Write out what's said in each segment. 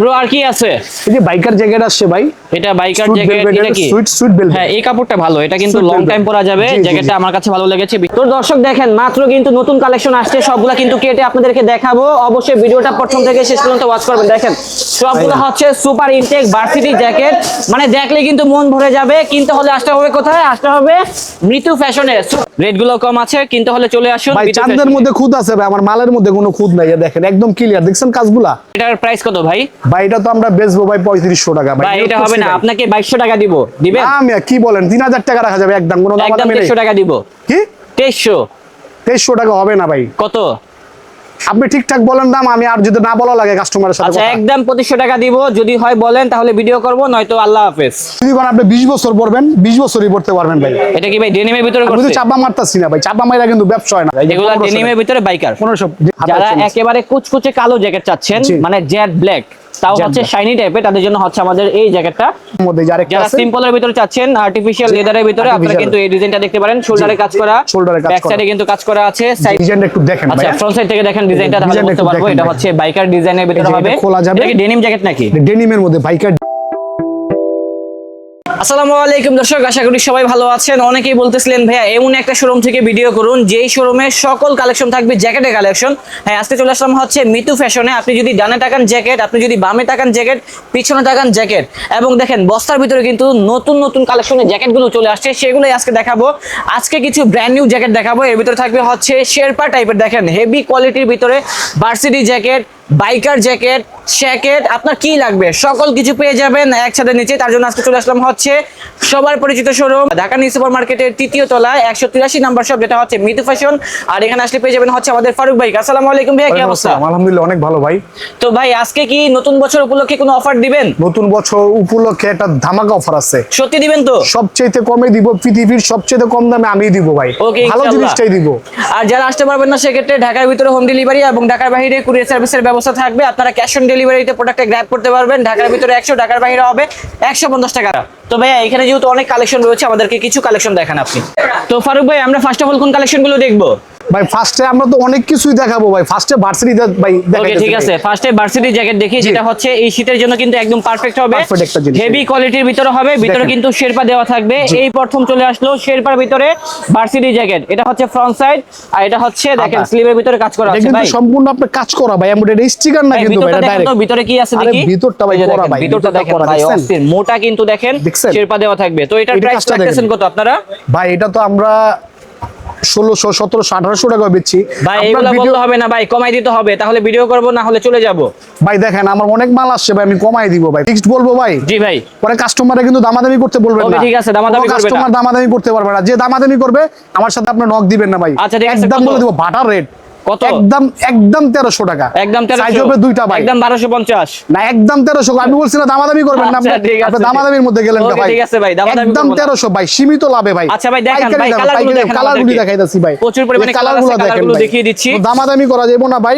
Bro আর কি আছে? এই যে বাইকার জ্যাকেট আসছে ভাই। এটা বাইকার জ্যাকেট এটা কি? সুইট সুইট বেলভেট হ্যাঁ এই কাপড়টা ভালো এটা কিন্তু লং টাইম পরা যাবে। জ্যাকেটটা আমার কাছে ভালো লেগেছে। তো দর্শক দেখেন মাত্র কিন্তু নতুন কালেকশন আসছে সবগুলা কিন্তু কেটে আপনাদেরকে দেখাবো। অবশ্যই ভিডিওটা প্রথম থেকে শেষ পর্যন্ত ওয়াচ করবেন। দেখেন সবগুলো হচ্ছে সুপার ইনটেক ভার্সিটি জ্যাকেট মানে দেখলে কিন্তু মন ভরে যাবে। কিনতে হলে আসতে হবে কোথায়? আসতে হবে মৃত্যু ফ্যাশনে। রেটগুলো কম আছে কিনতে হলে চলে আসুন ভাই চাঁদের মধ্যে খুদ আছে ভাই আমার মালের মধ্যে কোনো খুদ নাই। দেখেন একদম ক্লিয়ার দেখছেন কাজগুলা? এটার প্রাইস কত ভাই? ভাই এটা তো আমরা বেচবো ভাই পঁয়ত্রিশশো টাকা। ভাই এটা হবে না। আপনাকে বাইশশো টাকা দিব। দিবেন? আমি কি বলেন? তিন হাজার টাকা রাখা যাবে একদম কোনো একদম তেইশশো টাকা দিব। কি? তেইশশো? তেইশশো টাকা হবে না ভাই। কত? আপনি ঠিকঠাক বলেন দাম আমি আর যদি না বলা লাগে কাস্টমারের সাথে আচ্ছা একদম পঁচিশশো টাকা দিব। যদি হয় বলেন তাহলে ভিডিও করব নয়তো আল্লাহ হাফেজ। যদি কোন আপনি বিশ বছর পড়বেন বিশ বছরই পড়তে পারবেন ভাই। এটা কি ভাই ডেনিমের ভিতরে আমি তো করছে? চাপা মারতাছি না ভাই। চাপা মাইরা কিন্তু ব্যবসা হয় না। এগুলো ডেনিমের ভিতরে বাইকার পনেরোশো যারা একেবারে কুচকুচে কালো জ্যাকেট চাচ্ছেন মানে জেড ব্ল্যাক তাও হচ্ছে। শাইনি টাইপের তাদের জন্য হচ্ছে আমাদের এই জ্যাকেটটা মধ্যে যারা যারা সিম্পল সিম্পলের ভিতরে চাচ্ছেন আর্টিফিশিয়াল লেদারের ভিতরে আপনারা কিন্তু এই ডিজাইনটা দেখতে পারেন। শোল্ডারে কাজ করা shoulder কাজ করা ব্যাক সাইডে কিন্তু কাজ করা আছে। সাইড ডিজাইনটা একটু দেখেন আচ্ছা ফ্রন্ট সাইড থেকে দেখেন ডিজাইনটা তাহলে বলতে বুঝতে পারব। এটা হচ্ছে বাইকার ডিজাইনের ভিতরে হবে। এটা খোলা যাবে। এটা কি ডেনিম জ্যাকেট নাকি? ডেনিমের মধ্যে বাইকার আসসালামু আলাইকুম দর্শক, আশা করি সবাই ভালো আছেন। অনেকেই বলতেছিলেন, ভাইয়া, এমন একটা শোরুম থেকে ভিডিও করুন, যেই শোরুমে সকল কালেকশন থাকবে জ্যাকেটের কালেকশন হ্যাঁ আজকে চলে আসলাম হচ্ছে মিতু ফ্যাশনে আপনি যদি ডানে টাকান জ্যাকেট আপনি যদি বামে টাকান জ্যাকেট পিছনে টাকান জ্যাকেট এবং দেখেন, বস্তার ভিতরে কিন্তু নতুন নতুন কালেকশনের জ্যাকেটগুলো চলে আসছে, সেগুলোই আজকে দেখাবো। আজকে কিছু ব্র্যান্ড নিউ জ্যাকেট দেখাবো। এর ভিতরে থাকবে হচ্ছে শেরপা টাইপের দেখেন হেভি কোয়ালিটির ভিতরে varsity jacket biker jacket jacket আপনার কি লাগবে? সকল কিছু পেয়ে যাবেন একসাথে নিচে। তার জন্য আজকে চলে আসলাম হচ্ছে সবার পরিচিত শোরুম ঢাকা নিউ সুপার মার্কেটের তৃতীয় তলায় একশো তিরাশি নাম্বার শপ যেটা হচ্ছে মিতু ফ্যাশন আর এখানে আসলে পেয়ে যাবেন হচ্ছে আমাদের ফারুক ভাই। আসসালামু আলাইকুম ভাইয়া কি অবস্থা? আলহামদুলিল্লাহ অনেক ভালো ভাই। তো ভাই আজকে কি নতুন বছর উপলক্ষে কোনো অফার দিবেন? নতুন বছর উপলক্ষে একটা ধামাকা অফার আছে। সত্যি দিবেন তো? সবচেয়ে কমে দিব পৃথিবীর সবচেয়ে কম দামে আমি দিব ভাই। ভালো। জিনিসটাই দিব। আর যারা আসতে পারবেন না সেক্ষেত্রে ঢাকার ভিতরে হোম ডেলিভারি এবং ঢাকার বাইরে কুরিয়ার সার্ভিসের ব্যবস্থা থাকবে। আপনারা ক্যাশ অন ডেলিভারিতে প্রোডাক্টটা গ্র্যাব করতে পারবেন। ঢাকার ভিতরে একশো, ঢাকার বাইরে হবে একশো পঞ্চাশ টাকা। তো ভাইয়া, এখানে যেহেতু অনেক কালেকশন রয়েছে, আমাদেরকে কিছু কালেকশন দেখান আপনি। তো ফারুক ভাই, আমরা ফার্স্ট অফ অল কোন কালেকশনগুলো দেখব? ভাই ফার্স্টে আমরা তো অনেক কিছুই দেখাবো ভাই। ফার্স্টে ভার্সিটি ভাই ওকে ঠিক আছে। ফার্স্টে ভার্সিটি জ্যাকেট দেখি। যেটা হচ্ছে এই শীতের জন্য কিন্তু একদম পারফেক্ট হবে। হেভি কোয়ালিটির ভিতরে হবে ভিতরে কিন্তু শেরপা দেওয়া থাকবে। এই প্রথম চলে আসলো শেরপার ভিতরে ভার্সিটি জ্যাকেট এটা হচ্ছে ফ্রন্ট সাইড আর এটা হচ্ছে দেখেন স্লিভের ভিতরে কাজ করা আছে ভাই। সম্পূর্ণ আপনার কাজ করা ভাই। আমরা এটা স্টিকার না কিন্তু ভাই ডাইরেক্ট ভিতরে কি আছে দেখি? ভিতরটা ভাই করা ভাই, ভিতরটা দেখেন ভাই অস্থির। মোটা কিন্তু দেখেন শেরপা দেওয়া থাকবে। তো এটার এটা প্রাইস রাখতেছেন কত আপনারা? ভাই এটা তো আমরা ষোলোশো সতেরোশো আঠারোশো টাকা বেচছি। ভাই এগুলো বলতে হবে না ভাই কমাই দিতে হবে তাহলে ভিডিও করব না হলে চলে যাব। ভাই দেখেন আমার অনেক মাল আসছে ভাই আমি কমাই দিব ভাই। ফিক্সড বলব ভাই? জি ভাই। পরে কাস্টমারে কিন্তু দামাদামি করতে বলবেন না। ঠিক আছে, দামাদামি করবে কাস্টমার দামাদামি করতে পারবে না। যে দামাদামি করবে আমার সাথে আপনার নক দিবেন না ভাই। আচ্ছা, ঠিক আছে, একদম বলে দিব ভাটার রেট কত? একদম একদম তেরোশো টাকা। একদম সাইজ হবে দুইটা ভাই একদম 1250 না একদম তেরোশো। আমি বলছি না দামাদামি করবেন না আপনি। আপনি দামাদামির মধ্যে গেলেন না ভাই। ঠিক আছে ভাই, দামাদামি একদম করব না। তেরোশো ভাই সীমিত লাভে ভাই। আচ্ছা ভাই, দেখান, ভাই, কালারগুলো পাইকারি কালারগুলো দেখাইতাছি ভাই। প্রচুর পরিমাণে এই কালার আছে, কালারগুলো দেখেন দেখিয়ে দিচ্ছি। দামাদামি করা যাবে না ভাই।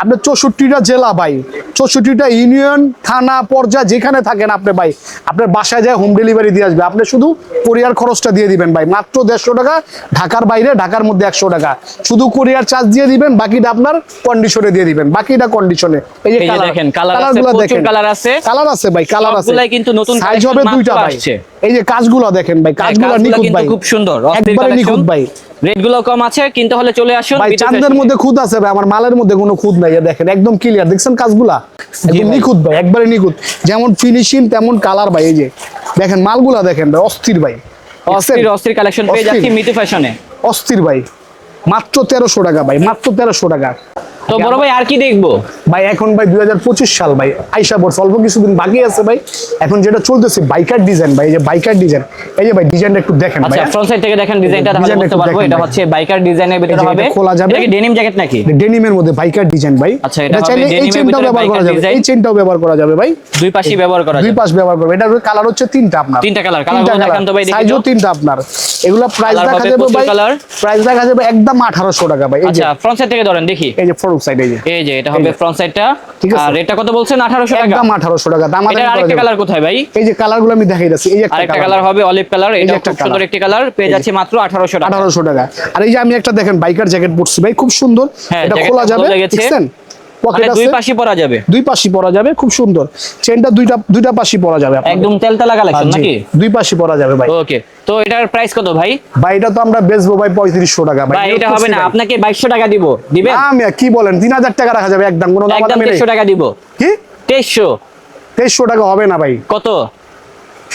আপনার চৌষট্টিটা জেলা ভাই। চৌষট্টিটা ইউনিয়ন থানা পর্যায়ে যেখানে থাকেন আপনি ভাই। আপনার বাসায় যায় হোম ডেলিভারি দিয়ে আসবে। আপনি শুধু কোরিয়ার খরচটা দিয়ে দিবেন ভাই। মাত্র দেড়শো টাকা ঢাকার বাইরে ঢাকার মধ্যে একশো টাকা। শুধু কোরিয়ার চার্জ দিয়ে দিবেন বাকিটা আপনার কন্ডিশনে দিয়ে দিবেন। বাকিটা কন্ডিশনে এই যে কালার দেখেন, কালার আছে, কালারগুলো দেখেন। কালার আছে। কালার আছে ভাই কালার আছে। কিন্তু নতুন সাইজ হবে দুইটা ভাই। এই যে কাজগুলো দেখেন ভাই কাজগুলো নিখুঁত ভাই। খুব সুন্দর একবারে নিখুঁত ভাই। রেটগুলো কম আছে কিনতে হলে চলে আসুন ভাই চাঁদের মধ্যে খুদ আছে ভাই আমার মালের মধ্যে কোনো খুদ নাই দেখেন একদম ক্লিয়ার দেখছেন কাজগুলা? একদম। নিখুঁত ভাই একবারে নিখুঁত। যেমন ফিনিশিং তেমন কালার ভাই এই যে। দেখেন মালগুলা দেখেন ভাই অস্থির ভাই। অস্থির অস্থির কালেকশন পেয়ে। যাচ্ছি মিতু ফ্যাশনে অস্থির ভাই। মাত্র তেরোশো টাকা ভাই মাত্র তেরোশো টাকা। তো বড় ভাই আর কি দেখব? ভাই এখন ভাই দুই হাজার পঁচিশ সাল ভাই। আইসা পড়ছে অল্প কিছুদিন বাকি আছে ভাই। এখন যেটা চলতেছে বাইকার ডিজাইন ভাই এই যে বাইকার ডিজাইন এই যে ভাই ডিজাইনটা একটু দেখেন ভাই আচ্ছা ফ্রন্ট সাইড থেকে দেখেন ডিজাইনটা তাহলে বুঝতে পারব এটা হচ্ছে বাইকার ডিজাইনের ভিতরে হবে। খোলা যাবে। এটা কি ডেনিম জ্যাকেট নাকি? ডেনিমের মধ্যে বাইকার ডিজাইন ভাই। আচ্ছা, এটা চাইলে এই চেনটাও ব্যবহার করা যাবে। এই চেনটাও ব্যবহার করা যাবে ভাই। দুই পাশেই ব্যবহার করা যাবে। দুই পাশ ব্যবহার করবে এটার কালার হচ্ছে তিনটা আপনার। তিনটা কালার তিনটা দেখান তো ভাই, দেখি সাইজও তিনটা আপনার। এগুলা প্রাইস দেখা যাবে ভাই। প্রাইস দেখা যাবে একদম 1800 টাকা ভাই। এই যে আচ্ছা ফ্রন্ট সাইড থেকে ধরেন দেখি। এই যে ফরক সাইড এই যে। এই যে এটা হবে ফ্রন্ট সাইডটা ঠিক আছে। আর এটা কত বলছেন? 1800 টাকা। একদম 1800 টাকা। দাম এটার আরেকটা কালার কোথায় ভাই? এই যে কালারগুলো আমি দেখাই দিচ্ছি। এই যে একটা আরেকটা কালার হবে অলিভ কালার এটা একটা খুব সুন্দর একটা কালার পেয়ে যাচ্ছে মাত্র 1800 টাকা। 1800 টাকা। আর এই যে আমি একটা দেখেন বাইকার জ্যাকেট পরছি। ভাই খুব সুন্দর। হ্যাঁ, এটা খোলা যাবে। দেখছেন পকেট দুই পাশে পরা যাবে। দুই পাশে পরা যাবে খুব সুন্দর। চেনটা দুইটা দুইটা পাশে পরা যাবে একদম নাকি? দুই পাশে পরা যাবে ভাই। ওকে তো এটার প্রাইস কত ভাই? ভাই এটা তো আমরা বেচবো ভাই পঁয়ত্রিশশো টাকা ভাই। এটা হবে না আপনাকে বাইশশো টাকা দিব। দিবেন? না, কি বলেন? তিন হাজার টাকা রাখা যাবে একদম কোনো দাম তেইশশো টাকা দিব। কি? তেইশশো? তেইশশো টাকা হবে না ভাই। কত?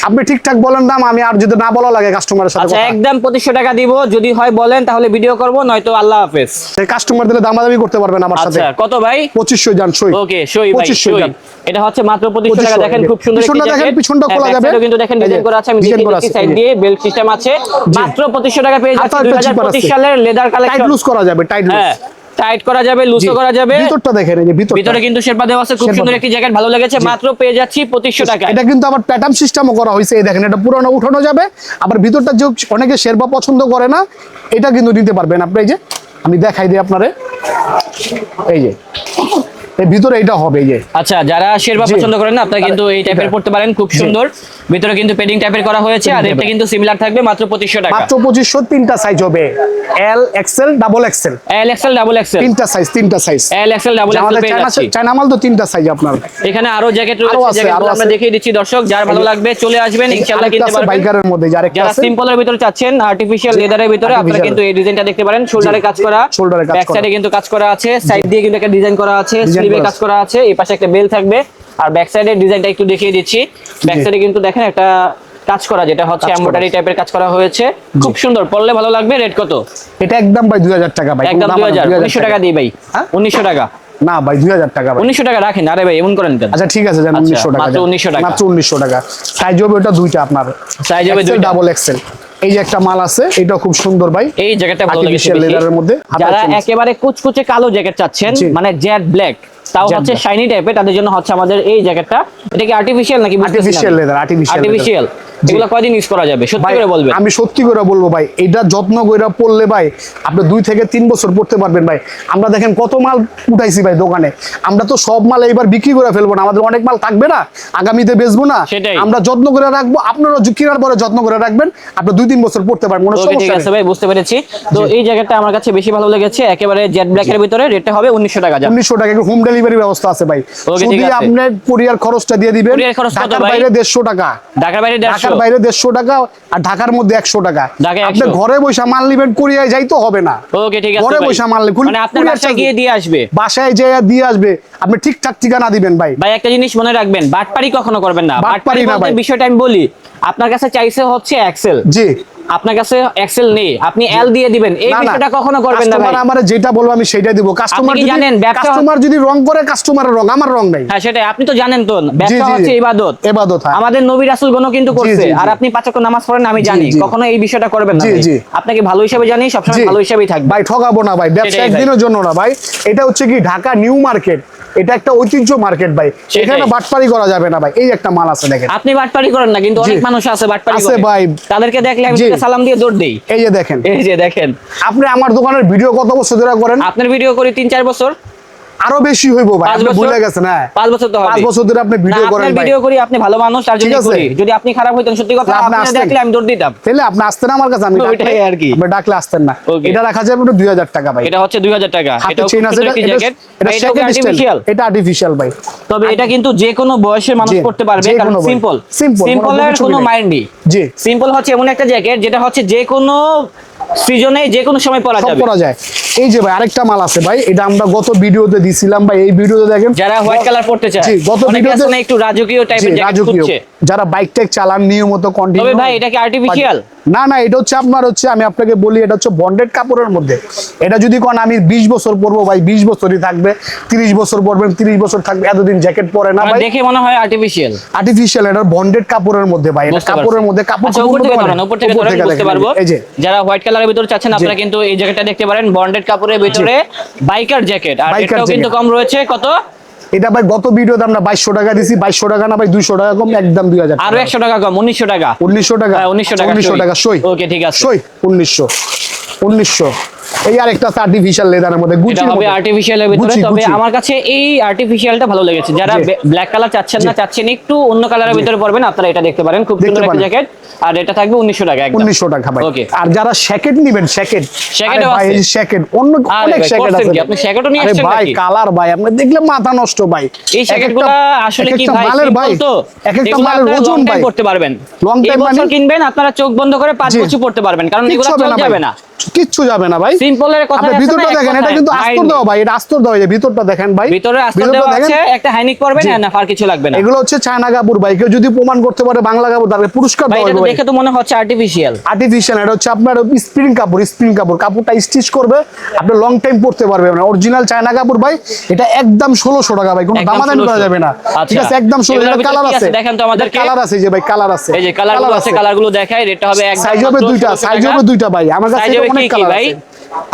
আপনি ঠিকঠাক বলেন দাম আমি আর যদি না বলা লাগে কাস্টমারের সাথে আচ্ছা একদম পঁচিশশো টাকা দিব যদি হয় বলেন তাহলে ভিডিও করব নয়তো আল্লাহ হাফেজ। সেই কাস্টমার দিলে দামাদামি করতে পারবেন আমার সাথে। আচ্ছা কত ভাই? পঁচিশশো যান সই। ওকে সই ভাই সই। এটা হচ্ছে মাত্র পঁচিশশো টাকা। দেখেন খুব সুন্দর একটি পিছনটা দেখেন, পিছনটা খোলা হ্যাঁ, যাবে। কিন্তু দেখেন ডিজাইন করা আছে আমি দেখিয়ে দিচ্ছি সাইড দিয়ে বেল্ট সিস্টেম আছে। মাত্র পঁচিশশো টাকা পেয়ে যাচ্ছে হাতার দুই একটা হাজার zipper পঁচিশ আছে। সালের লেদার কালেকশন টাইট লুজ করা যাবে টাইট লুজ হ্যাঁ টাইট করা যাবে লুজও করা যাবে। ভিতরটা দেখেন এই যে ভিতরটা। ভিতরে কিন্তু শেরপা দেওয়া আছে খুব সুন্দর একটি জ্যাকেট ভালো লেগেছে। মাত্র পেয়ে যাচ্ছি পঁচিশশো টাকা এটা কিন্তু আবার প্যাটার্ন সিস্টেমও করা হয়েছে এই দেখেন এটা পুরোনো উঠানো যাবে। আবার ভিতরটা যে অনেকে শেরপা পছন্দ করে না এটা কিন্তু নিতে পারবেন। আপনি এই যে আমি দেখাই দিই আপনারে। এই যে এই ভিতরে এটা হবে এই যে। আচ্ছা যারা শেরবা জি। পছন্দ করেন না আপনারা কিন্তু এই টাইপের পড়তে পারেন খুব সুন্দর। ভিতরে কিন্তু পেডিং টাইপের করা হয়েছে আর এটা কিন্তু সিমিলার থাকবে মাত্র পঁচিশশো টাকা। মাত্র পঁচিশশো তিনটা সাইজ হবে। L XL double XL L XL double XL তিনটা সাইজ তিনটা size L XL double XL আমাদের পেয়ে যাচ্ছি। চায়না মাল তো তিনটা সাইজ আপনার। এখানে আরও জ্যাকেট রয়েছে আরও আমরা। দেখিয়ে দিচ্ছি দর্শক যার ভালো লাগবে চলে আসবেন ইনশাআল্লাহ কিনতে পারবেন। বাইকারের মধ্যে যারা আছে। সিম্পলের ভিতরে চাচ্ছেন আর্টিফিশিয়াল লেদারের ভিতরে আপনারা কিন্তু এই ডিজাইনটা দেখতে পারেন শোল্ডারে কাজ করা Shoulder এ কাজ ব্যাক সাইডে কিন্তু কাজ করা আছে সাইড দিয়ে কিন্তু একটা ডিজাইন করা আছে স্লিভে কাজ করা আছে এই পাশে একটা বেল থাকবে। আর ব্যাক সাইডের ডিজাইনটা একটু দেখিয়ে দিচ্ছি। ব্যাক সাইডে কিন্তু দেখেন একটা কাজ করা যেটা হচ্ছে এমব্রয়ডারি টাইপের কাজ করা হয়েছে। খুব সুন্দর পরলে ভালো লাগবে রেট কত? এটা একদম ভাই দুই হাজার টাকা ভাই একদম কোনো দাম দুই না, হাজার। 2000 উনিশশো টাকা দিই ভাই। হ্যাঁ? উনিশশো টাকা। না ভাই দুই হাজার টাকা ভাই। উনিশশো টাকা রাখেন আরে ভাই এমন করেন কেন? আচ্ছা ঠিক আছে জান আচ্ছা, উনিশশো টাকা মাত্র 1900 টাকা। মাত্র উনিশশো টাকা। সাইজ হবে ওটা দুইটা আপনার। Size হবে দুইটা। ডাবল এক্সেল এই যে একটা মাল আছে এটা খুব সুন্দর ভাই। এই জ্যাকেটটা ভালো লেগেছে এর মধ্যে যারা। একেবারে কুচকুচে কালো জ্যাকেট চাচ্ছেন মানে জেড ব্ল্যাক তাও হচ্ছে শাইনি টাইপের তাদের জন্য হচ্ছে আমাদের এই জ্যাকেটটা। এটা কি আর্টিফিশিয়াল নাকি leather, artificial leather। আর্টিফিশিয়াল এগুলো কয়দিন ইউজ করা যাবে? সত্যি করে বলবেন। আমি সত্যি করে বলব ভাই এটা যত্ন করে পড়লে ভাই আপনি দুই থেকে তিন বছর পড়তে পারবেন ভাই। আমরা দেখেন কত মাল উঠাইছি ভাই দোকানে। আমরা তো সব মাল এইবার বিক্রি করে ফেলব না আমাদের অনেক মাল থাকবে না আগামীতে বেচবো না। সেটাই। আমরা যত্ন করে রাখব আপনারা কেনার পরে যত্ন করে রাখবেন আপনি দুই তিন বছর পড়তে পারবেন কোনো ঠিক সমস্যা আছে ভাই বুঝতে পেরেছি। তো এই জ্যাকেটটা আমার কাছে বেশি ভালো লেগেছে একেবারে জেড ব্ল্যাক এর ভিতরে রেটটা হবে উনিশশো টাকা যা উনিশশো টাকা হোম ডেলিভারি ব্যবস্থা আছে ভাই। আছে। আপনার কোরিয়ার খরচটা দিয়ে দিবেন। ঢাকার বাইরে দেড়শো টাকা। ঢাকার বাইরে দেড়শো। ঢাকার বাইরে দেড়শো টাকা আর ঢাকার মধ্যে একশো টাকা। আপনি ঘরে বসে মাল নিবেন কোরিয়ায় যাইতে হবে না। ওকে ঠিক আছে ঘরে। বসে মারলে খুল- মানে আপনার বাসায় গিয়ে দিয়ে আসবে। বাসায় যে দিয়ে আসবে আপনি ঠিকঠাক ঠিকানা দিবেন ভাই। ভাই একটা জিনিস মনে রাখবেন বাটপারি কখনো করবেন না। বাটপারি বাটপারি না ভাই। বিষয়টা আমি বলি আপনার কাছে চাইছে হচ্ছে এক্সেল জি। আপনার কাছে এক্সেল নেই। আপনি এল দিয়ে দিবেন। এই। বিষয়টা কখনো করবেন না ভাই। আমার যেটা বলব আমি সেটাই দিব। কাস্টমার যদি জানেন, কাস্টমার যদি রং করে কাস্টমারের রং আমার রং নাই। হ্যাঁ সেটাই। আপনি তো জানেন তো ব্যবসা হচ্ছে জি। ইবাদত। হ্যাঁ। আমাদের নবী রাসূল গণ কিন্তু করছে। আর আপনি পাঁচ ওয়াক্ত নামাজ পড়েন আমি জানি। কখনো এই বিষয়টা করবেন না। আপনাকে ভালো হিসাবে জানি সবসময় জি। ভালো হিসাবেই থাকবে। ভাই ঠকাবো না ভাই। ব্যবসা। একদিনের জন্য না ভাই। এটা হচ্ছে কি ঢাকা নিউ মার্কেট। এটা একটা ঐতিহ্য মার্কেট ভাই। এখানে বাটপারি করা যাবে না ভাই। এই একটা মাল আছে দেখেন। আপনি বাটপারি করেন না কিন্তু অনেক মানুষ আছে বাটপারি আছে ভাই। তাদেরকে দেখলে আমি সালাম দিয়ে জোর দেই। এই যে দেখেন। এই যে দেখেন। আপনি আমার দোকানের ভিডিও কত বছর ধরে করেন? আপনার ভিডিও করি তিন চার বছর। আরও বেশি হইব ভাই আপনি ভুলে গেছেন হ্যাঁ। পাঁচ বছর তো হবে পাঁচ বছর ধরে আপনি ভিডিও করেন ভাই ভিডিও করি আপনি ভালো মানুষ তার জন্য করি। যদি আপনি খারাপ হইতেন সত্যি কথা আপনি দেখলে আমি দৌড় দিতাম। তাহলে আপনি আসতেন আমার কাছে আমি ওইটাই আর কি। আপনি ডাকলে আসতেন না। এটা রাখা যাবে দুই হাজার টাকা ভাই। এটা হচ্ছে দুই হাজার টাকা। আছে এটা- একটি এটা- জ্যাকেট এটা। আর্টিফিশিয়াল এটা আর্টিফিশিয়াল ভাই। তবে এটা কিন্তু যে কোনো বয়সের মানুষ পড়তে পারবে কারণ বয়স। সিম্পল Simple, কোনো সিম্পলের কোনো মাইন্ড নেই। জি। সিম্পল হচ্ছে এমন একটা জ্যাকেট যেটা হচ্ছে যে কোনো সিজনে যে কোনো সময় পরা যাবে। করা যায়। এই যে ভাই আরেকটা মাল আছে ভাই এটা আমরা গত ভিডিওতে দিছিলাম ভাই এই ভিডিওতে দেখেন যারা হোয়াইট কালার পড়তে চায় জি, গত ভিডিওতে- না একটু রাজকীয় টাইপের জ্যাকেট রাজকীয়। খুঁজছে। যারা বাইক টাইক চালান নিয়মিত কন্টিনিউ তবে ভাই এটা কি আর্টিফিশিয়াল না না এটা হচ্ছে আপনার হচ্ছে আমি আপনাকে বলি এটা হচ্ছে বন্ডেড কাপড়ের মধ্যে। এটা যদি কোন আমি 20 বছর পরবো ভাই 20 বছরই থাকবে 30 বছর পরবেন 30 বছর থাকবে এতদিন জ্যাকেট পরে না ভাই। দেখে মনে হয় আর্টিফিশিয়াল আর্টিফিশিয়াল এটা বন্ডেড কাপড়ের মধ্যে ভাই এটা কাপড়ের মধ্যে কাপড় আচ্ছা, উপর থেকে ধরেন, উপর থেকে ধরেন, বুঝতে পারব। এই যে। যারা হোয়াইট কালারের ভিতরে চাচ্ছেন আপনারা কিন্তু এই জ্যাকেটটা দেখতে পারেন বন্ডেড কাপড়ের ভিতরে বাইকার জ্যাকেট আর এটাও কিন্তু কম রয়েছে কত? এটা ভাই গত ভিডিওতে আমরা বাইশশো টাকা দিছি বাইশশো টাকা না ভাই 200 টাকা কম একদম 2000 আরও একশো টাকা কম উনিশশো টাকা। 1900 টাকা। উনিশশো 1900 টাকা 1900 টাকা সই। ওকে ঠিক আছে। সই 1900 1900 এই আরেকটা আছে আর্টিফিশিয়াল লেদারের মধ্যে গুচির হবে আর্টিফিশিয়ালের ভিতরে তবে আমার কাছে এই আর্টিফিশিয়ালটা ভালো লেগেছে। যারা ব্ল্যাক কালার চাচ্ছেন না চাচ্ছেন একটু অন্য কালারের ভিতরে পড়বেন আপনারা এটা দেখতে পারেন। খুব সুন্দর একটা জ্যাকেট আর এটা থাকবে উনিশশো টাকা একদম। উনিশশো টাকা ভাই। আর যারা শ্যাকেট নিবেন শ্যাকেট শ্যাকেটও ভাই আছে। শ্যাকেট অন্য অনেক শ্যাকেট আছে। আপনি শ্যাকেটও নিয়ে আসছেন ভাই কালার ভাই আপনি দেখলে মাথা নষ্ট ভাই। এই এক জ্যাকেটগুলো আসলে কি ভাই মালের ভাই তো? এক একটা মালের ওজন ভাই। পড়তে পারবেন। Time বছর মানে- কিনবেন আপনারা চোখ বন্ধ করে পাঁচ। বছর পড়তে পারবেন কারণ এগুলো চল যাবে না। কিচ্ছু যাবে না ভাই। সিম্পলের কথা আপনি আছে ভিতরটা দেখেন এটা কিন্তু আস্তর। দেওয়া ভাই এটা আস্তর দেওয়া যায় ভিতরটা দেখেন ভাই। ভিতরে আস্তর দেওয়া আছে একটা হাইনিক পড়বেন। না আর কিছু লাগবে না। এগুলো হচ্ছে চায়না কাপড় ভাই কেউ যদি প্রমাণ করতে পারে বাংলা কাপড় তাহলে পুরস্কার দেওয়া হবে ভাই। দেখে তো মনে হচ্ছে আর্টিফিশিয়াল আর্টিফিশিয়াল এটা হচ্ছে আপনার স্প্রিং কাপড় স্প্রিং কাপড়। কাপড়টা স্টিচ করবে আপনি লং টাইম পরতে পারবেন না অরিজিনাল চায়না কাপড় ভাই এটা একদম ষোলোশো টাকা ভাই কোনো দামাদামি করা যাবে না। ঠিক আচ্ছা। আছে একদম ষোলো এগুলোর এটা ভিতরে কালার আছে? দেখেন তো আমাদেরকে। কালার আছে যে ভাই কালার আছে। এই যে কালারগুলো আছে কালারগুলো দেখাই রেটটা হবে একদম সাইজ হবে দুইটা সাইজ হবে দুইটা ভাই। আমার কাছে অনেক কালার আছে।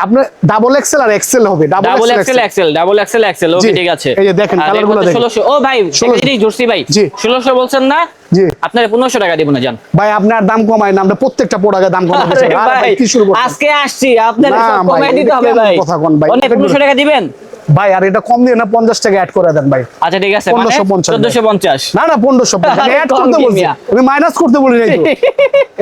আপনার ডাবল এক্সেল আর এক্সেল হবে double XL XL double XL XL okay ঠিক আছে। এই যে দেখেন, কালারগুলো দেখেন। 1600 ও ভাই এই 1600 ভাই। জি। 1600 বলছেন না? জি। আপনার 1500 টাকা দিব না জান ভাই আপনার দাম কমায় না আমরা প্রত্যেকটা প্রোডাক্টের দাম কমাবো আর ভাই, কি শুরু করব আজকে আসছি আপনার কমাই দিতে হবে ভাই। কথা কোন ভাই? 1500 টাকা দিবেন? ভাই আর এটা কম দিয়ে না পঞ্চাশ টাকা অ্যাড করে দেন ভাই। আচ্ছা ঠিক আছে মানে 1550 1450 না না পনেরোশো অ্যাড করতে বলছি। আমি মাইনাস করতে বলি নাই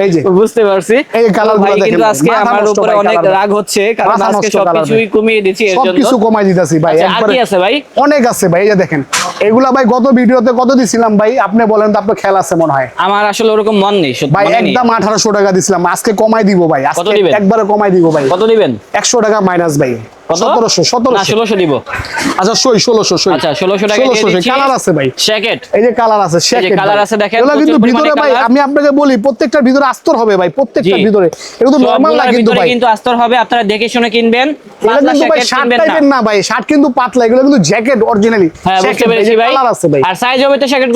এই যে। বুঝতে পারছি। এই যে ভাই কিন্তু আজকে আমার উপরে অনেক রাগ হচ্ছে কারণ আজকে সবকিছুই কমিয়ে দিচ্ছি এর জন্য। কিছু কমাই দিতেছি ভাই আচ্ছা, আর একবারে কি আছে ভাই। অনেক আছে ভাই এই যে দেখেন। এগুলা ভাই গত ভিডিওতে কত দিছিলাম ভাই? আপনি বলেন তো আপনার খেয়াল আছে মনে হয়। আমার আসলে ওরকম মন নেই ভাই একদম আঠারোশো টাকা দিছিলাম। আজকে কমাই দিব ভাই কত আজকে একবারে কমাই দিব ভাই। কত দিবেন? একশো টাকা মাইনাস ভাই। সতেরোশো সতেরোশো। 1600 দিব। আচ্ছা সই ষোলোশো সই। আচ্ছা 1600 টাকা ষোলোশো কালার আছে ভাই। জ্যাকেট এই যে কালার আছে যে colour আছে দেখেন, এগুলো কিন্তু ভিতরে ভাই আমি আপনাকে বলি প্রত্যেকটার ভিতরে আস্তর হবে ভাই প্রত্যেকটার ভিতরে। এগুলো তো নরমাল না কিন্তু ভাই। কিন্তু আস্তর হবে আপনারা দেখে শুনে কিনবেন। পাতলা ভাই শার্ট টাইপের না। ভাই শার্ট কিন্তু পাতলা এগুলো কিন্তু জ্যাকেট অরিজিনালি হ্যাঁ বুঝতে পেরেছি ভাই। কালার আছে ভাই। আর সাইজ হবে তো জ্যাকেট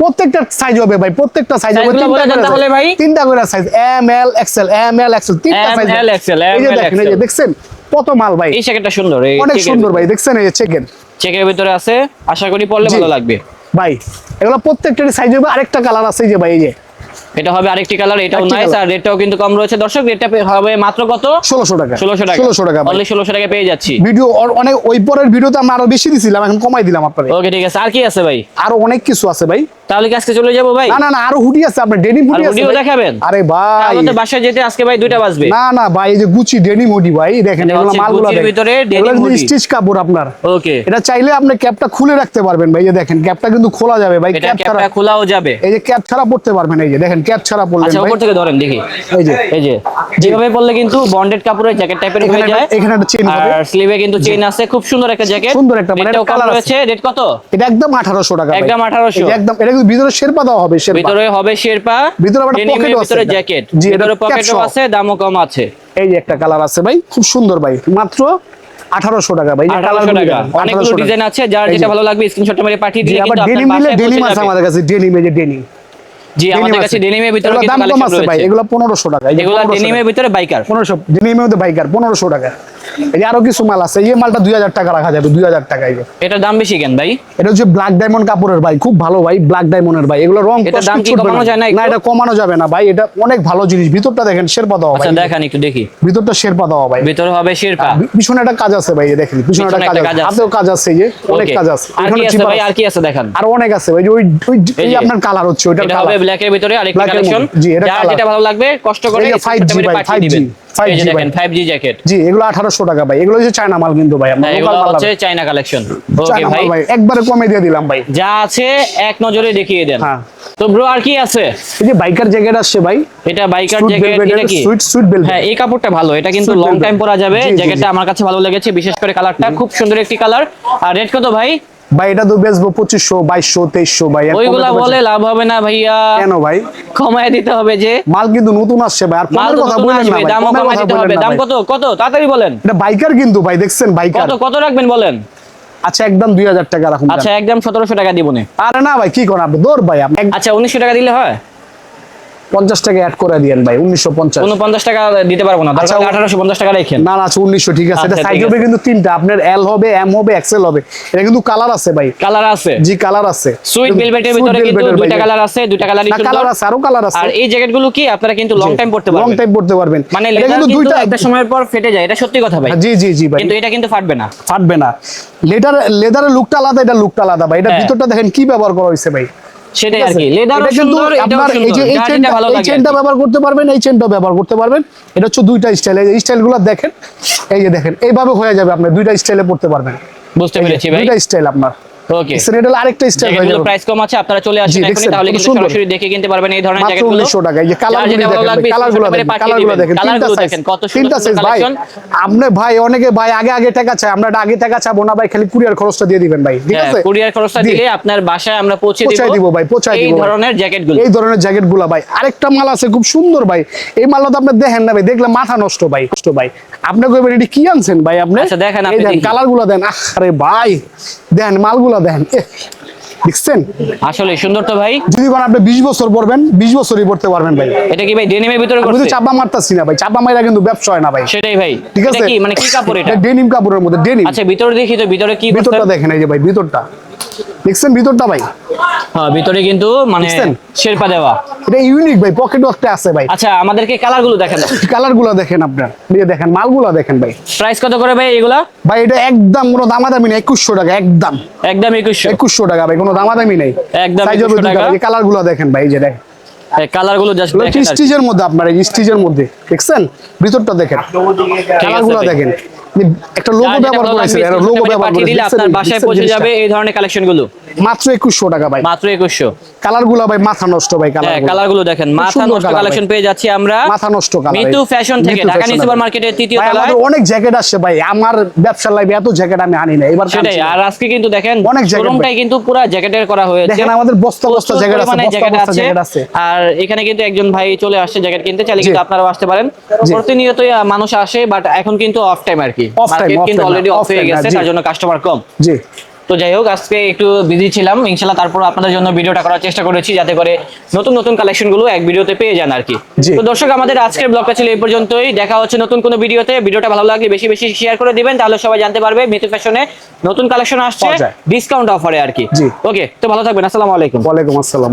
প্রত্যেকটা সাইজ হবে ভাই প্রত্যেকটা সাইজ হবে তিনটা করে তাহলে ভাই। তিনটা করে size M L XL M L XL তিনটা M, সাইজ L, XL, এই যে দেখেন এই যে দেখছেন? কত মাল ভাই? এই জ্যাকেটটা সুন্দর এই অনেক সুন্দর ভাই দেখছেন এই চেকের চেকের ভিতরে আছে আশা করি পড়লে ভালো লাগবে। ভাই এগুলো প্রত্যেকটার সাইজ হবে আরেকটা কালার আছে যে ভাই এই যে। এটা হবে আরেকটি কালার এটাও নাইস। আর রেটটাও কিন্তু কম রয়েছে। দর্শক রেটটা হবে মাত্র কত? ষোলোশো টাকা। ষোলোশো টাকা। ষোলোশো টাকা ভাই। অনলি ষোলোশো টাকা পেয়ে যাচ্ছি। ভিডিও অনেক ওই পরের ভিডিওতে আমরা আরও বেশি দিছিলাম এখন কমাই দিলাম আপনারে ওকে ঠিক আছে। আর কি আছে ভাই? আরও অনেক কিছু আছে ভাই। তাহলে কি আজকে চলে যাব ভাই? না না না আরও হুডি আছে আপনার ডেনিম হুডি আছে হুডিও দেখাবেন? আরে ভাই। আমাদের বাসায় যেতে আজকে ভাই দুইটা বাজবে। না না ভাই এই যে গুচি ডেনিম হুডি ভাই দেখেন এগুলো মালগুলো দেখেন। ভিতরে কিন্তু hoodie। স্টিচ কাপড় আপনার। ওকে। এটা চাইলে আপনি ক্যাপটা খুলে রাখতে পারবেন ভাই এই দেখেন ক্যাপটা কিন্তু খোলা যাবে ভাই ক্যাপ ছাড়া। খোলাও যাবে। এই যে ক্যাপ ছাড়া পড়তে পারবেন এই যে দেখেন ক্যাপ ছাড়া পড়লেন আচ্ছা উপর থেকে ধরেন দেখি। এই যে। এই যে। যেভাবে পড়লে কিন্তু বন্ডেড কাপড়ের জ্যাকেট টাইপের হয়ে এখানে যায়। একটা- এখানে একটা চেন হবে। আর স্লিভে কিন্তু চেইন আছে। খুব সুন্দর একটা জ্যাকেট সুন্দর একটা, মানে কম colour আছে। রেট কত? এটা একদম আঠারোশো টাকা একদম 1800 একদম এটা কিন্তু ভিতরে শেরপা দেওয়া হবে শেরপা। ভিতরে হবে শেরপা ভিতরে আবার আছে ভিতরে। জ্যাকেট জি, ভিতরে পকেটও আছে দামও কম আছে। এই যে একটা কালার আছে ভাই খুব সুন্দর ভাই মাত্র আঠারোশো টাকা ভাই আঠারোশো টাকা। অনেকগুলো ডিজাইন আছে যার যেটা ভালো লাগবে স্ক্রিনশটটা মেরে পাঠিয়ে আবার ডেনিম নিলে আছে আমাদের কাছে ডেনিম এই যে ডেনিম জি আমাদের কাছে ডেনিমের ভিতরে কিন্তু কালেকশন আছে ভাই এগুলো পনেরোশো টাকা এই যে এগুলো 1500 ডেনিমের ভিতরে বাইকার পনেরোশো ডেনিমের মধ্যে বাইকার পনেরোশো টাকা। এই আরও কিছু মাল আছে এই মালটা দুই হাজার টাকা রাখা যাবে দুই হাজার টাকা এই যে। এটার দাম বেশি কেন ভাই? এটা হচ্ছে ব্ল্যাক ডায়মন্ড কাপড়ের ভাই খুব ভালো ভাই ব্ল্যাক ডায়মন্ডের ভাই। এগুলো রং কষ্ট দাম কি কমানো যায় না না এটা কমানো যাবে না ভাই এটা অনেক ভালো জিনিস। ভিতরটা দেখেন শেরপা দেওয়া ভাই। আচ্ছা দেখান একটু দেখি। ভিতরটা শেরপা দেওয়া ভাই। ভিতরে হবে শেরপা? পিছনে একটা কাজ আছে ভাই দেখেন পিছনে একটা কাজ আছে। হাতেও কাজ আছে এই যে অনেক কাজ আছে। আর কি আছে ভাই? আর কি আছে দেখেন? আর অনেক আছে ভাই ওই ওই এই। আপনার কালার হচ্ছে এটা হবে ব্ল্যাক এর ভিতরে আরেকটি কালেকশন। জি, এটা যেটা ভালো লাগবে কষ্ট করে 5G ভাই, পাঠিয়ে 5G দিবেন। এই যে 5G দেখেন 5G জ্যাকেট জি এগুলো আঠারোশো টাকা ভাই। এগুলো হচ্ছে চায়না মাল কিন্তু ভাই আমরা লোকাল মাল হচ্ছে না। কালেকশন ওকে ভাই। একবারে কমে দিয়ে দিলাম ভাই। যা আছে এক নজরে দেখিয়ে দেন। হ্যাঁ। তো ব্রো আর কি আছে? এই যে বাইকার জ্যাকেট আসছে ভাই। এটা বাইকার জ্যাকেট এটা কি? velvet। হ্যাঁ এই কাপড়টা ভালো। এটা কিন্তু লং টাইম পরা যাবে। জ্যাকেটটা আমার কাছে ভালো লেগেছে বিশেষ করে কালারটা খুব সুন্দর একটি কালার আর রেট কত ভাই? ভাই এটা তো বেচবো পঁচিশশো বাইশশো তেইশশো ভাই ওইগুলা বলে লাভ হবে না ভাইয়া। কেন ভাই? কমায় দিতে হবে যে। মাল কিন্তু নতুন আসছে ভাই আর মাল কথা নতুন না আসবে ভাই দামও কমের কমায় দিতে হবে। দাম কত? কত? তাড়াতাড়ি বলেন। এটা বাইকার কিন্তু ভাই দেখছেন বাইকার। কত? কত রাখবেন বলেন? আচ্ছা একদম দুই হাজার টাকা রাখুন আচ্ছা একদম সতেরোশো টাকা দিব না। আরে না ভাই কি করেন আপনি? দৌড় ভাই আচ্ছা উনিশশো টাকা দিলে হয়? পঞ্চাশ টাকা অ্যাড করে দিয়েন ভাই উনিশশো পঞ্চাশ। টাকা দিতে পারব না। আচ্ছা, আঠারোশো পঞ্চাশ টাকা রেখেন। না আচ্ছা উনিশশো ঠিক আছে। এটা আচ্ছা, সাইজ হবে কিন্তু তিনটা। আপনার এল হবে এম হবে এক্সেল হবে। এটা কিন্তু কালার আছে ভাই। কালার আছে। জি কালার আছে। সুইট ভেলভেটের ভিতরে কিন্তু দুইটা কালার আছে দুইটা কালারই কালার আছে আরও কালার আছে। আর এই জ্যাকেটগুলো কি আপনারা কিন্তু লং টাইম পড়তে লং টাইম পড়তে পারবেন। মানে এটা কিন্তু দুইটা একটা সময়ের পর ফেটে যায় এটা সত্যি কথা ভাই। জি জি জি ভাই। কিন্তু এটা কিন্তু ফাটবে না। ফাটবে না। লেদার লেদারের লুকটা আলাদা এটা লুকটা আলাদা ভাই। এটা হ্যাঁ। ভিতরটা দেখেন কি ব্যবহার করা হয়েছে ভাই। সেটাই আর কি। লেদারও এটা কিন্তু সুন্দর আপনার এই যে সুন্দর। এই চেনটা এই চেনটা ব্যবহার করতে পারবেন এই চেনটা ব্যবহার করতে পারবেন। এটা হচ্ছে দুইটা স্টাইল এই স্টাইলগুলো দেখেন এই যে দেখেন এইভাবে হয়ে যাবে আপনার দুইটা স্টাইলে পড়তে পারবেন। বুঝতে পেরেছি ভাই। দুইটা স্টাইল আপনার। ওকে এটা আরেকটা স্টাইল হয়ে যাবে প্রাইস কম আছে আপনারা চলে আসেন এখনই তাহলে কিন্তু সরাসরি দেখে কিনতে পারবেন এই ধরনের মাত্র জ্যাকেটগুলো উনিশশো টাকা এই যে কালারগুলো দেখেন কালারগুলো দেখেন কালারগুলো দেখেন তিনটা দেখেন কত সুন্দর সাইজ ভাই আপনি ভাই অনেকে ভাই আগে আগে টাকা চায় আমরা আগে টাকা চাবো না ভাই খালি কুরিয়ার খরচটা দিয়ে দিবেন ভাই ঠিক আছে? কুরিয়ার খরচটা দিলে আপনার বাসায় আমরা পৌঁছে পৌঁছায় দিব ভাই, পৌঁছায় দিব ভাই। ধরনের জ্যাকেটগুলো এই ধরনের জ্যাকেটগুলা ভাই আরেকটা মাল আছে খুব সুন্দর ভাই এই মালটা তো আপনি দেখেন না ভাই দেখলে মাথা নষ্ট ভাই নষ্ট ভাই। আপনি কইবেন এটি কি আনছেন ভাই আপনি? আচ্ছা, দেখেন, আপনি এই দেন কালারগুলা দেন আরে ভাই দেন মালগুলা দেন। এহ, দেখছেন? আসলে সুন্দর তো ভাই। যদি কোন আপনি বিশ বছর পড়বেন বিশ বছরই পড়তে পারবেন ভাই। এটা কি ভাই ডেনিমের ভিতরে আমি তো করছে? চাপা মারতাছি না ভাই চাপা মাইরা কিন্তু ব্যবসা হয় না ভাই। সেটাই ভাই। ঠিক এটা আছে? কি মানে কি কাপড় এটা? ডেনিম কাপড়ের মধ্যে ডেনিম আচ্ছা ভিতরে দেখি তো ভিতরে কি ভিতরটা করছে দেখেন এই যে ভাই ভিতরটা। দেখছেন ভিতরটা ভাই? হ্যাঁ ভিতরে কিন্তু মানে শেরপা দেওয়া। এটা ইউনিক ভাই পকেট ওয়ার্কটা আছে ভাই। আচ্ছা আমাদেরকে কালারগুলো দেখেন। কালারগুলা দেখেন আপনার। এই যে দেখেন মালগুলা দেখেন ভাই। প্রাইস কত করে ভাই এগুলা? ভাই এটা একদম কোনো দামাদামি নেই একুশশো টাকা একদম। একদম একুশশো। একুশশো টাকা ভাই কোনো দামাদামি নেই। একদম সাইজ হবে 2100 টাকা। কালারগুলো দেখেন ভাই এই যে দেখেন। কালারগুলো জাস্ট দেখেন স্টিচের মধ্যে আপনার স্টিচের মধ্যে দেখছেন? ভিতরটা দেখেন। গুলো একটা লোগো ব্যবহার করেছে লোগো ব্যবহার করেছে দিলে আপনার বাসায় পৌঁছে যাবে এই ধরনের কালেকশনগুলো। মাত্র একুশশো টাকা ভাই। মাত্র একুশশো। কালারগুলো ভাই মাথা নষ্ট ভাই কালার হ্যাঁ কালারগুলো দেখেন মাথা নষ্ট কালেকশন পেয়ে যাচ্ছি আমরা মাথা নষ্ট কালার মিতু ফ্যাশন থেকে ঢাকা নিউ সুপার মার্কেটের তৃতীয় তলায়। আমাদের অনেক জ্যাকেট আসছে ভাই। আমার ব্যবসার লাইফে এত জ্যাকেট আমি আনি না এবার সেটাই আর আজকে কিন্তু দেখেন অনেক শোরুমটাই কিন্তু পুরো জ্যাকেটের করা হয়েছে। দেখেন আমাদের বস্তা বস্তা জ্যাকেট আছে বস্তা জ্যাকেট বস্তা আছে। জ্যাকেট আছে। আর এখানে কিন্তু একজন ভাই চলে আসছে জ্যাকেট কিনতে চাইলে কিন্তু। আপনারাও আসতে পারেন। প্রতিনিয়তই মানুষ আসে বাট এখন কিন্তু অফ টাইম আর কি। Off মার্কেট কিন্তু অলরেডি অফ হয়ে গেছে তার জন্য কাস্টমার কম। জি। তো যাই হোক আজকে একটু বিজি ছিলাম ইনশাল্লাহ তারপর আপনাদের জন্য ভিডিওটা করার চেষ্টা করেছি যাতে করে নতুন নতুন এক ভিডিওতে পেয়ে যান আর কি। তো দর্শক আমাদের আজকের ব্লগটা ছিল এই পর্যন্তই। দেখা হচ্ছে নতুন কোনো ভিডিওতে ভিডিওটা ভালো লাগলে বেশি বেশি শেয়ার করে দিবেন তাহলে সবাই জানতে পারবে মিতু ফ্যাশনে নতুন কালেকশন আসছে ডিসকাউন্ট অফারে আর কি। ওকে তো ভালো থাকবেন আসসালামু আলাইকুম। ওয়ালাইকুম আসসালাম